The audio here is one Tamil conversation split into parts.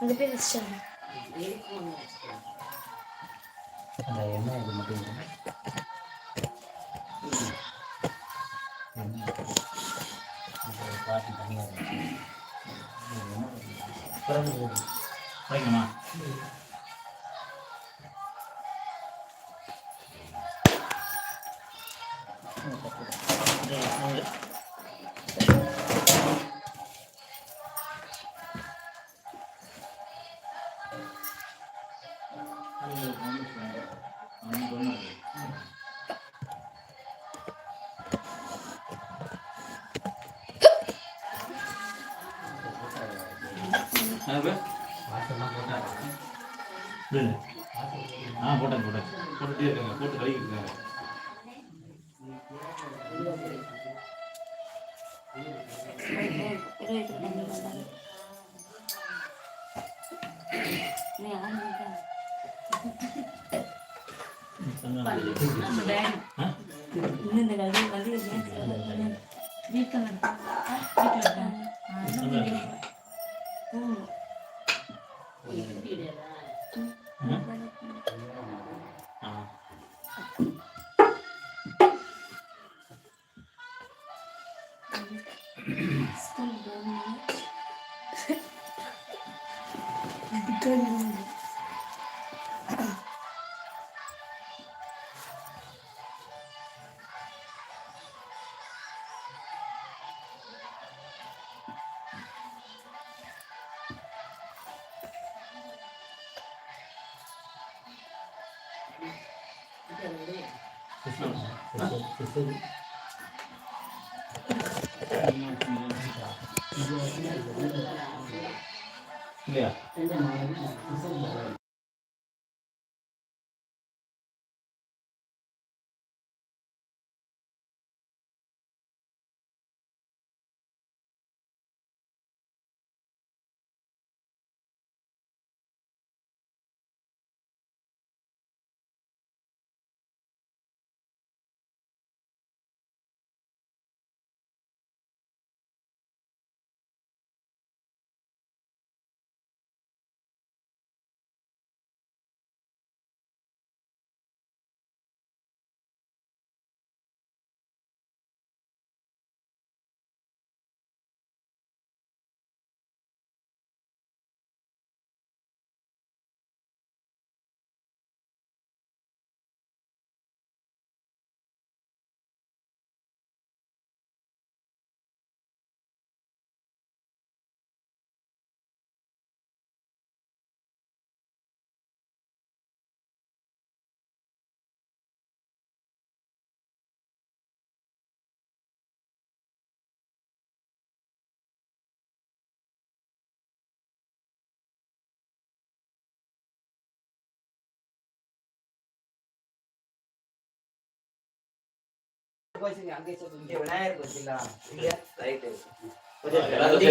அங்கே போய் வச்சிட்டாங்க. அந்த என்ன இது மட்டும் இல்லை. எண்ணெய். அது பாட்டி தனியாக ஆ போட்டேன் போட்டேன். போட்டுட்டே இருக்காங்க போட்டு கழுவிட்டு இருக்காங்க ஆ? 对对对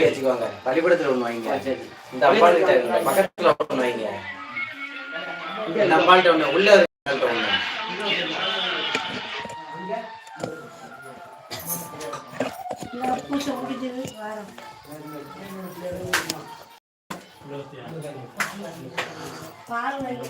வச்சுக்கோங்க. பள்ளிக்கூடத்துல ஒண்ணு வைங்க. இந்த அம்பாள்கிட்ட பக்கத்துல ஒண்ணு வைங்க. இந்த அம்பாள்கிட்ட ஒண்ணு உள்ள ஒண்ணு. பூசை முடிஞ்சது வாரம் பால் வாங்கி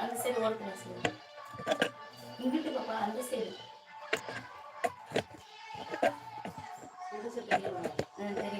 அந்த சைடு ஓட்டுங்க சார் இங்கிட்டு பாப்பா அந்த சைடு தெரியும்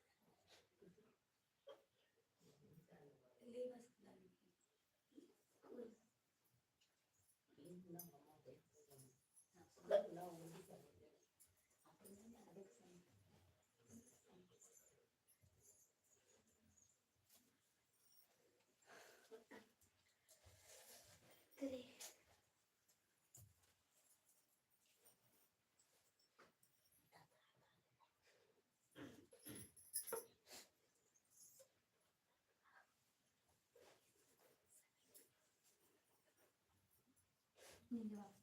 Ini.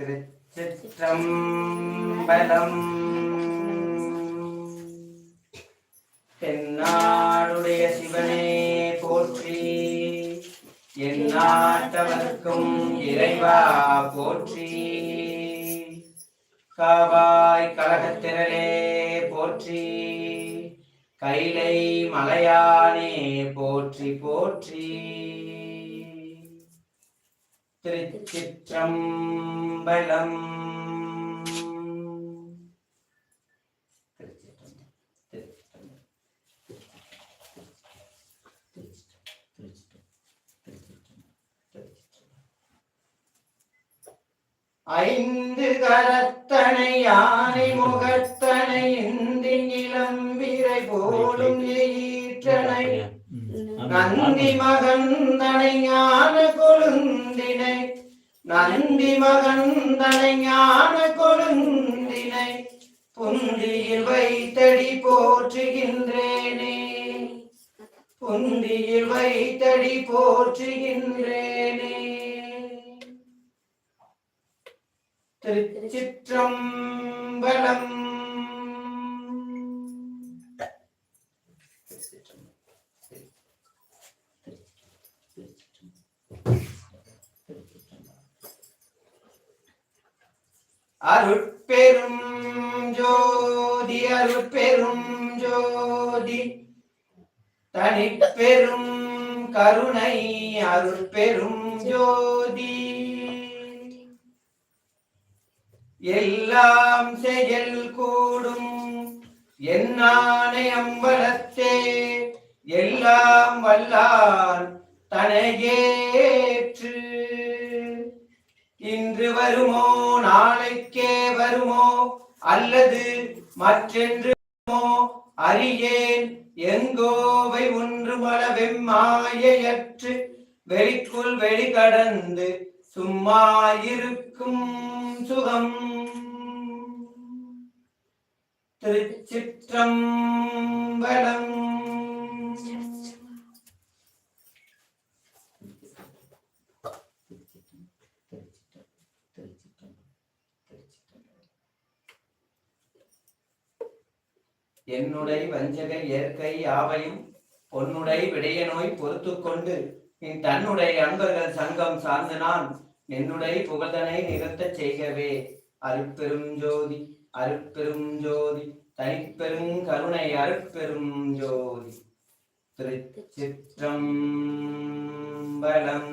திருச்சிற்றம்பலம். தென்னாடுடைய சிவனே போற்றி. எந்நாட்டவர்க்கும் இறைவா போற்றி. காவாய் கழகத்திரளே போற்றி. கைலை மலையானே போற்றி போற்றி. திருச்சிற்றம்பலம். ஐந்து கரத்தனை யானை முகத்தனை இந்தின் இளம்பிரை போலும் ஈற்றனை. நந்தி மகந்தனை ஞான கொழுந்தினை நந்தி மகந்தனை ஞான கொழுந்தினை புந்தியில் வைத்தடி போற்றுகின்றேனே. புந்தியில் வைத்தடி போற்றுகின்றேனே. திருச்சிற்றம்பலம் அருட்பெரும் ஜோதி அருட்பெரும் ஜோதி. தனிப்பெரும் கருணை அருட்பெரும் ஜோதி. எல்லாம் செயல் கூடும் என்னானை அம்பலத்தே எல்லாம் வல்லான் தனையே. வருமோ? நாளைக்கே வருமோ? அல்லது மற்றென்றுமோ? அறியேன் எங்கோவை ஒன்று மல வெம்மாயையற்று வெளிக்குள் வெளிகடந்து சும்மா இருக்கும் சுகம். திருச்சிற்றம்பலம். என்னுடைய வஞ்சக இயற்கை யாவையும் பொன்னுடை விடைய நோய் பொறுத்து கொண்டு நீ தன்னுடைய அன்பர்கள் சங்கம் சார்ந்து நான் என்னுடைய புகழ்தனை நிறுத்தச் செய்கவே. அருட்பெரும் ஜோதி அருட்பெரும் ஜோதி தனிப்பெரும் கருணை அருட்பெரும் ஜோதி. திருச்சிற்றம்பலம்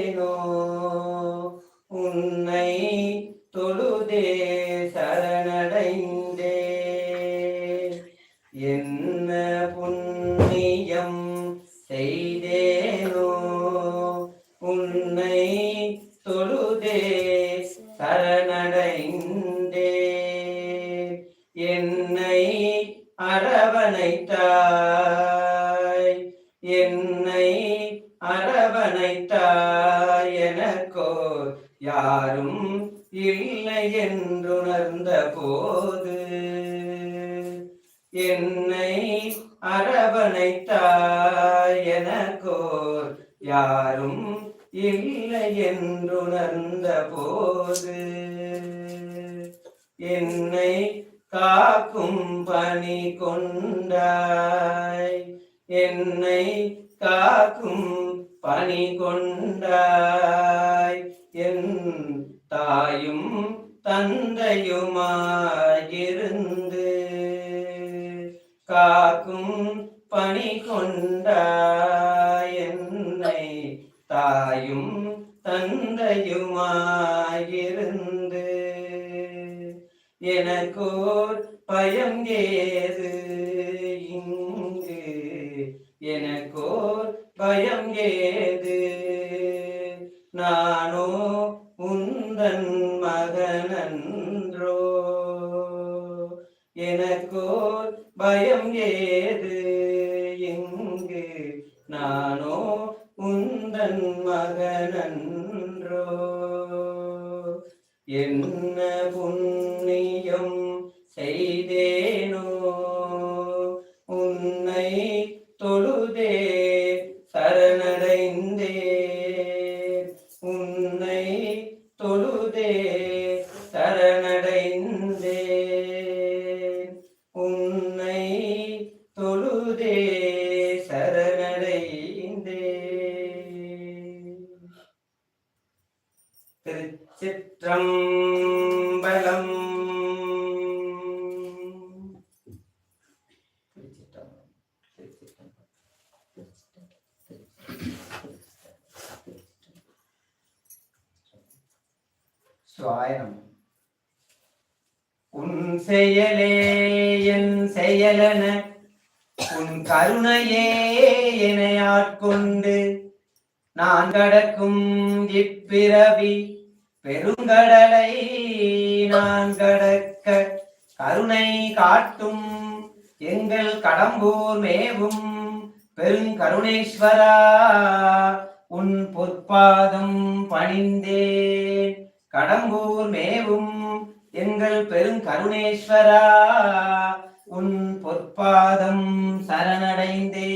என்னை அரவணைத்தாய் எனக்கோர் யாரும் இல்லை என்றுணர்ந்த போது என்னை காக்கும் பணி கொண்டாய். என்னை காக்கும் பணி கொண்டாய். என் தாயும் தந்தையுமாயிருந்து காக்கும் பணி கொண்டாய் என்னை தாயும் தந்தையுமாயிருந்து. எனக்கோர் பயம் ஏது இங்கு? எனக்கோர் பயம் ஏது பயம் ஏது? எங்கு நானோ உந்தன் மகனன்றோ என் கருணை காட்டும் எங்கள் கடம்பூர் மேவும் பெருங்கருணேஸ்வரா உன் பொற்பாதம் பணிந்தே. கடம்பூர் மேவும் எங்கள் பெருங்கருணேஸ்வரா உன் பொற்பாதம் சரணடைந்தே.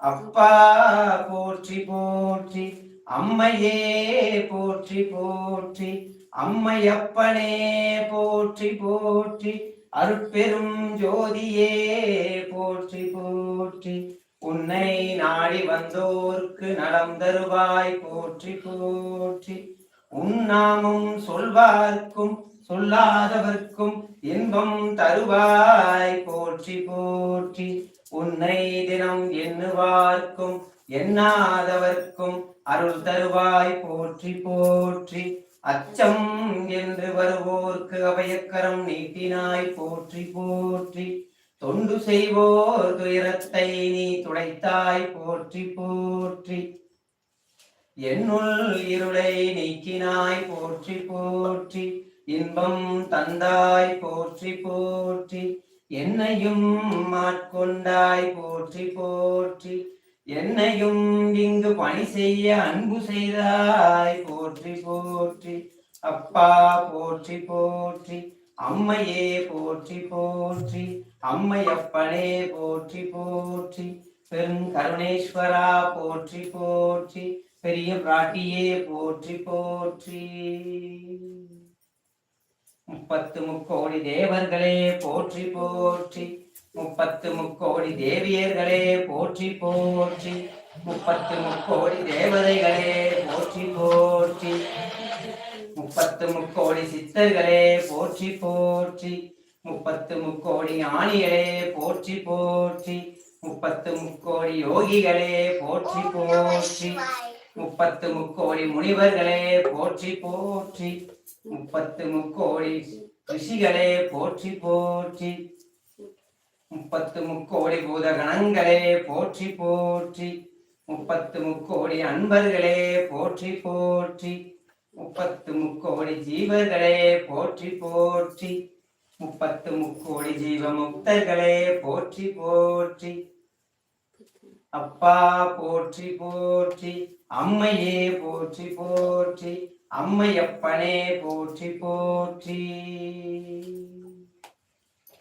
அப்பா போற்றி போற்றி அம்மையே போற்றி போற்றி அம்மையப்பனே போற்றி போற்றி. அருட்பெரும் ஜோதியே போற்றி போற்றி. உன்னை நாடி வந்தோர்க்கு நலம் தருவாய் போற்றி போற்றி. உன்னாமும் சொல்வார்க்கும் சொல்லாதவர்க்கும் இன்பம் தருவாய் போற்றி போற்றி. உன்னை தினம் எண்ணுவார்க்கும் எண்ணாதவர்க்கும் அருள் தருவாய் போற்றி போற்றி. அச்சம் என்று வருவோர்க்கு அபயக்கரம் நீட்டினாய் போற்றி போற்றி. தொண்டு செய்வோர் துயரத்தை நீ துடைத்தாய் போற்றி போற்றி. என்னுள் இருளை நீக்கினாய் போற்றி போற்றி. இன்பம் தந்தாய் போற்றி போற்றி. என்னையும் மாட்கொண்டாய் போற்றி போற்றி. என்னையும் இங்கு பணி செய்ய அன்பு செய்தாய். போற்றி போற்றி. அப்பா போற்றி போற்றி. அம்மையே போற்றி போற்றி. அம்மையப்பனே போற்றி போற்றி. பெருங்கருணேஸ்வரா போற்றி போற்றி. பெரிய பிராட்டியே போற்றி போற்றி. முப்பத்து முக்கோடி தேவர்களே போற்றி போற்றி. முப்பத்து முக்கோடி தேவியர்களே போற்றி போற்றி. முப்பத்து முக்கோடி தேவதைகளே போற்றி போற்றி. முப்பத்து முக்கோடி சித்தர்களே போற்றி போற்றி. முப்பத்து முக்கோடி ஞானிகளே போற்றி போற்றி. முப்பத்து முக்கோடி யோகிகளே போற்றி போற்றி. முப்பத்து முக்கோடி முனிவர்களே போற்றி போற்றி. முப்பத்து முக்கோடி ரிஷிகளே போற்றி போற்றி. முப்பத்து முக்கோடி பூதகணங்களே போற்றி போற்றி. முப்பத்து முக்கோடி அன்பர்களே போற்றி போற்றி. முப்பத்து முக்கோடி ஜீவர்களே போற்றி போற்றி. முப்பத்து முக்கோடி ஜீவமுக்தர்களே போற்றி போற்றி. அப்பா போற்றி போற்றி. அம்மையே போற்றி போற்றி. அம்மையப்பனே போற்றி போற்றி.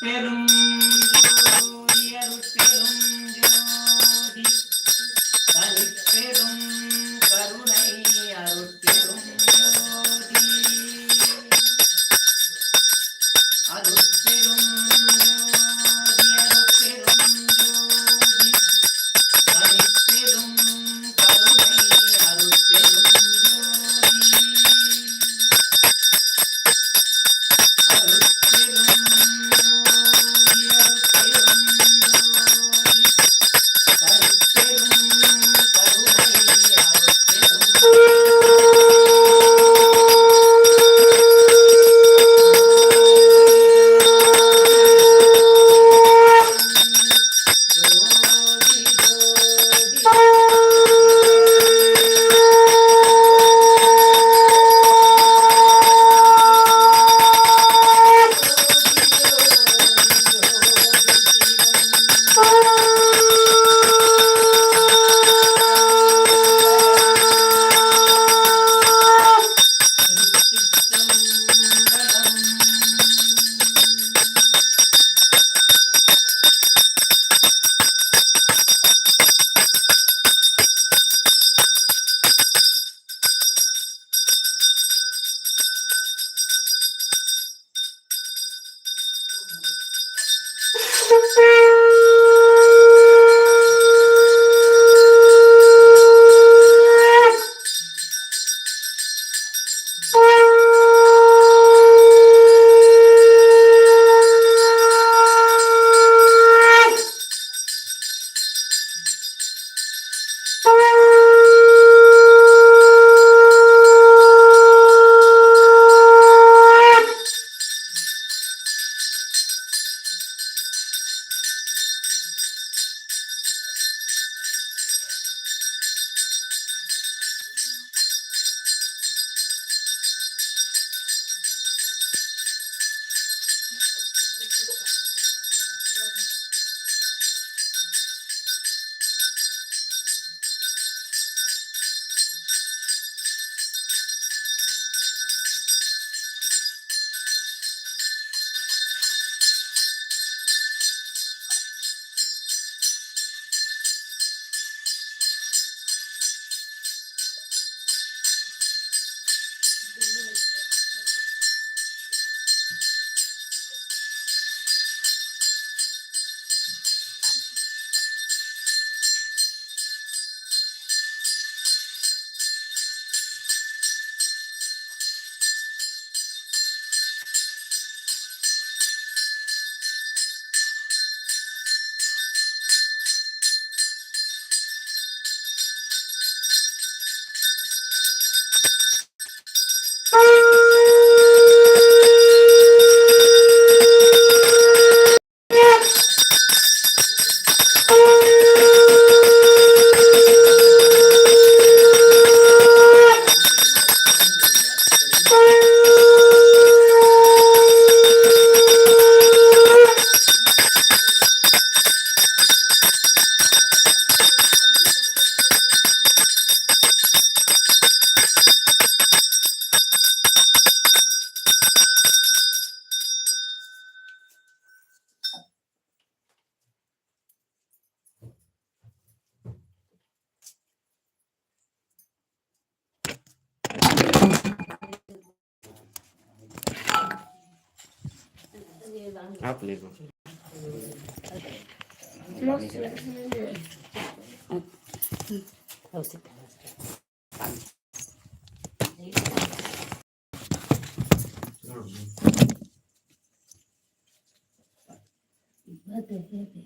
பெரும் பெரும் வாங்க